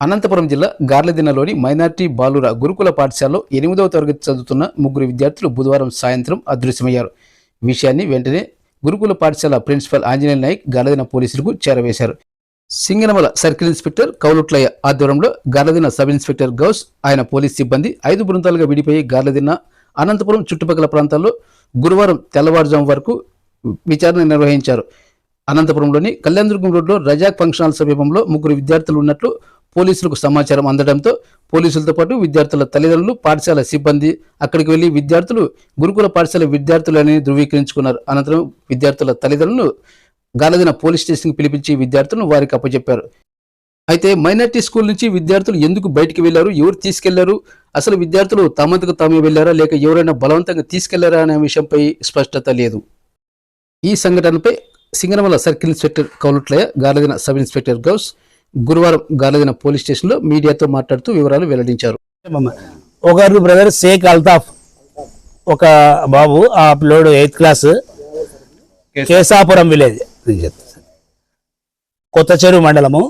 అనంతపురం జిల్లా గార్లదిన్నలోని మైనార్టీ బాలుర గురుకుల పాఠశాలలో ఎనిమిదవ తరగతి చదువుతున్న ముగ్గురు విద్యార్థులు బుధవారం సాయంత్రం అదృశ్యమయ్యారు. విషయాన్ని వెంటనే గురుకుల పాఠశాల ప్రిన్సిపల్ ఆంజనేయ నాయక్ గార్లదిన పోలీసులకు చేరవేశారు. సింగనమల సర్కిల్ ఇన్స్పెక్టర్ కౌలుట్లయ్య ఆధ్వర్యంలో గార్లదిన సబ్ ఇన్స్పెక్టర్ గౌస్ ఆయన పోలీస్ సిబ్బంది ఐదు బృందాలుగా విడిపోయి గార్లదిన్న అనంతపురం చుట్టుపక్కల ప్రాంతాల్లో గురువారం తెల్లవారుజాము వరకు విచారణ నిర్వహించారు. అనంతపురంలోని కళ్యాణదుర్గం రోడ్లో రజాక్ ఫంక్షన్ హాల్ సమీపంలో ముగ్గురు విద్యార్థులు ఉన్నట్లు పోలీసులకు సమాచారం అందడంతో పోలీసులతో పాటు విద్యార్థుల తల్లిదండ్రులు పాఠశాల సిబ్బంది అక్కడికి వెళ్ళి విద్యార్థులు గురుకుల పాఠశాల విద్యార్థులని ధృవీకరించుకున్నారు. అనంతరం విద్యార్థుల తల్లిదండ్రులు గాలదిన పోలీస్ స్టేషన్కి పిలిపించి విద్యార్థులను వారికి అప్పచెప్పారు. అయితే మైనార్టీ స్కూల్ నుంచి విద్యార్థులు ఎందుకు బయటికి వెళ్ళారు ఎవరు తీసుకెళ్ళారు? అసలు విద్యార్థులు తమంతకు తామే వెళ్ళారా లేక ఎవరైనా బలవంతంగా తీసుకెళ్ళారా అనే విషయంపై స్పష్టత లేదు. ఈ సంఘటనపై సింగనమల సర్కిల్ ఇన్స్పెక్టర్ కౌలుట్లయ్య గాలదిన సబ్ ఇన్స్పెక్టర్ గౌస్ గురువారం గాలదిన పోలీస్ స్టేషన్లో మీడియాతో మాట్లాడుతూ వివరాలు వెల్లడించారు. ఒకరు బ్రదర్ షేక్ అల్తాఫ్ ఒక బాబు ఆ పిల్లోడు ఎయిత్ క్లాస్ కేశాపురం విలేజ్. కొత్త చెరువు మండలము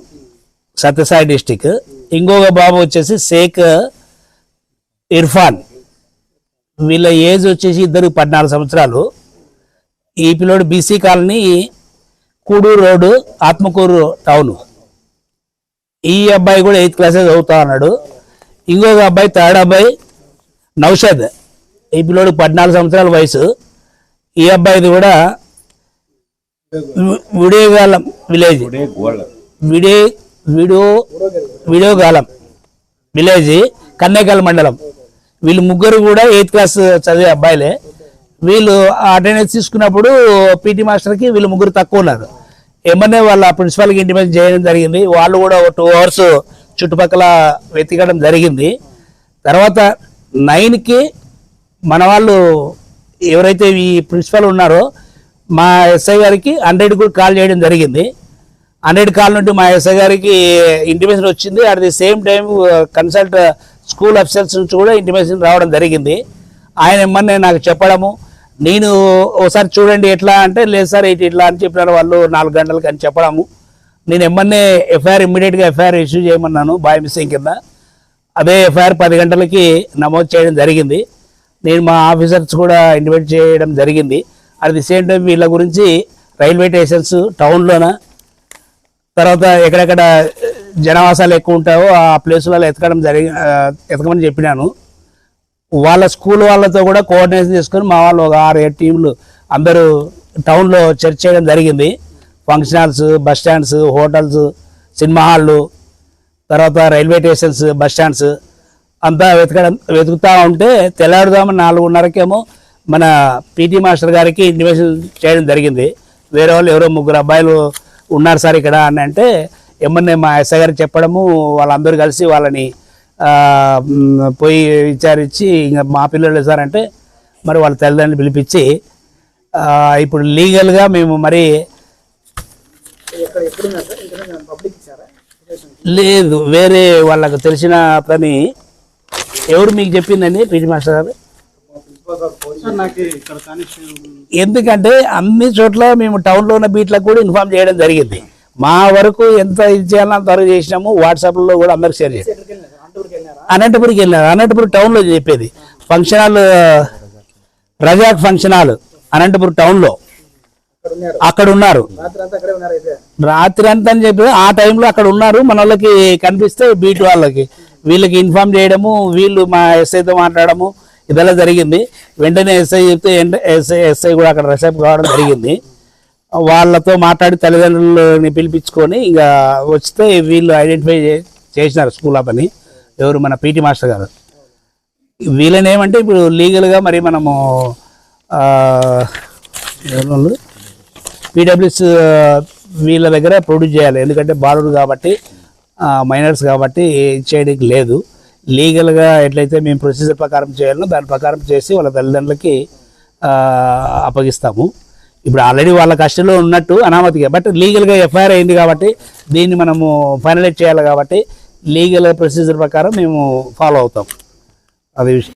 సత్యసాయి డిస్టిక్. ఇంకొక బాబు వచ్చేసి షేక్ ఇర్ఫాన్. వీళ్ళ ఏజ్ వచ్చేసి ఇద్దరు పద్నాలుగు సంవత్సరాలు. ఈ పిల్లోడు BC colony Kuduru road Atmakur town. ఈ అబ్బాయి కూడా ఎయిత్ క్లాసే చదువుతా అన్నాడు. ఇంకొక అబ్బాయి థర్డ్ అబ్బాయి నౌషద్. ఈ పిల్లోడు పద్నాలుగు సంవత్సరాల వయసు. ఈ అబ్బాయిది కూడా విడియోగాలం విలేజ్. విడే విడో విడియోగాలం విలేజ్ కన్నేకల్ మండలం. వీళ్ళు ముగ్గురు కూడా ఎయిత్ క్లాస్ చదివే అబ్బాయిలే. వీళ్ళు అటెండెన్స్ తీసుకున్నప్పుడు పీటీ మాస్టర్కి వీళ్ళు ముగ్గురు తక్కువ ఉన్నారు. ఎమ్మెల్యే వాళ్ళ ప్రిన్సిపాల్కి ఇంటిమేషన్ చేయడం జరిగింది. వాళ్ళు కూడా ఒక టూ అవర్స్ చుట్టుపక్కల వెతికడం జరిగింది. తర్వాత నైన్కి మన వాళ్ళు ఎవరైతే ఈ ప్రిన్సిపల్ ఉన్నారో మా ఎస్ఐ గారికి హండ్రెడ్ కూడా కాల్ చేయడం జరిగింది. హండ్రెడ్ కాల్ నుండి మా ఎస్ఐ గారికి ఇంటిమేషన్ వచ్చింది. At the same time consult school officers నుంచి కూడా ఇంటిమేషన్ రావడం జరిగింది. ఆయన ఏమన్నా నాకు చెప్పడము నేను ఒకసారి చూడండి ఎట్లా అంటే లేదు సార్ ఇటు ఇట్లా అని చెప్పినారు వాళ్ళు నాలుగు గంటలకు అని చెప్పడము. నేను ఎమ్మన్నే ఎఫ్ఐఆర్ ఇమ్మీడియట్గా ఎఫ్ఐఆర్ ఇష్యూ చేయమన్నాను బాయ్ మిస్సింగ్ కింద. అదే ఎఫ్ఐఆర్ పది గంటలకి నమోదు చేయడం జరిగింది. నేను మా ఆఫీసర్స్ కూడా ఇన్వైట్ చేయడం జరిగింది. అట్ ది సేమ్ టైం వీళ్ళ గురించి రైల్వే స్టేషన్స్ టౌన్లోన తర్వాత ఎక్కడెక్కడ జనవాసాలు ఎక్కువ ఉంటాయో ఆ ప్లేసులలో ఎతకడం జరిగి ఎతకమని చెప్పినాను. వాళ్ళ స్కూల్ వాళ్ళతో కూడా కోఆర్డినేషన్ చేసుకొని మా వాళ్ళు ఒక ఆరు ఏడు టీంలు అందరూ టౌన్లో చర్చ చేయడం జరిగింది. Function halls bus stands hotels cinema హాళ్ళు తర్వాత రైల్వే స్టేషన్స్ బస్ స్టాండ్స్ అంతా వెతకడం వెతుకుతూ ఉంటే తెల్లవారుదామని నాలుగున్నరకేమో మన పీటీ మాస్టర్ గారికి ఇన్వేషన్ చేయడం జరిగింది. వేరే వాళ్ళు ఎవరో ముగ్గురు అబ్బాయిలు ఉన్నారు సార్ ఇక్కడ అని అంటే ఎమ్మెల్యే మా ఎస్ఐ గారికి చెప్పడము వాళ్ళందరూ కలిసి వాళ్ళని పోయి విచారించి ఇంకా మా పిల్లలు సార్ అంటే మరి వాళ్ళ తల్లిదండ్రులు పిలిపించి ఇప్పుడు లీగల్గా మేము మరి లేదు వేరే వాళ్ళకు తెలిసిన పని ఎవరు మీకు చెప్పిందండి పీటీ మాస్టర్ గారు? ఎందుకంటే అన్ని చోట్ల మేము టౌన్లో ఉన్న బీట్లకు కూడా ఇన్ఫార్మ్ చేయడం జరిగింది. మా వరకు ఎంత ఇది చేయాలో అంత వరకు చేసినాము వాట్సాప్లో కూడా అందరికి షేర్ చేసాం అనంతపురికి వెళ్ళినారు. అనంతపురం టౌన్లో చెప్పేది. Function hall Razak function hall Anantapuram టౌన్లో అక్కడ ఉన్నారు. రాత్రి అంతా అని చెప్పి ఆ టైంలో అక్కడ ఉన్నారు. మన వాళ్ళకి కనిపిస్తే బీటు వాళ్ళకి. వీళ్ళకి ఇన్ఫామ్ చేయడము వీళ్ళు మా ఎస్ఐతో మాట్లాడము ఇదెలా జరిగింది. వెంటనే ఎస్ఐ చెప్తే ఎస్ఐ ఎస్ఐ కూడా అక్కడ రెసెప్ట్ కావడం జరిగింది. వాళ్ళతో మాట్లాడి తల్లిదండ్రులని పిలిపించుకొని ఇంకా వస్తే వీళ్ళు ఐడెంటిఫై చేసినారు స్కూల్ అప్ అని ఎవరు మన పీటీ మాస్టర్ గారు. వీళ్ళని ఏమంటే ఇప్పుడు లీగల్గా మరి మనము పీడబ్ల్యూస్ వీళ్ళ దగ్గర ప్రొడ్యూస్ చేయాలి. ఎందుకంటే బాలుడు కాబట్టి మైనర్స్ కాబట్టి చేయడానికి లేదు. లీగల్గా ఎట్లయితే మేము ప్రొసీజర్ ప్రకారం చేయాలో దాని ప్రకారం చేసి వాళ్ళ తల్లిదండ్రులకి అప్పగిస్తాము. ఇప్పుడు ఆల్రెడీ వాళ్ళ కష్టంలో ఉన్నట్టు అనామతిగా బట్ లీగల్గా ఎఫ్ఐఆర్ అయింది కాబట్టి దీన్ని మనము ఫైనలైజ్ చేయాలి కాబట్టి లీగల్ ప్రొసీజర్ ప్రకారం మేము ఫాలో అవుతాం. అదే విషయం.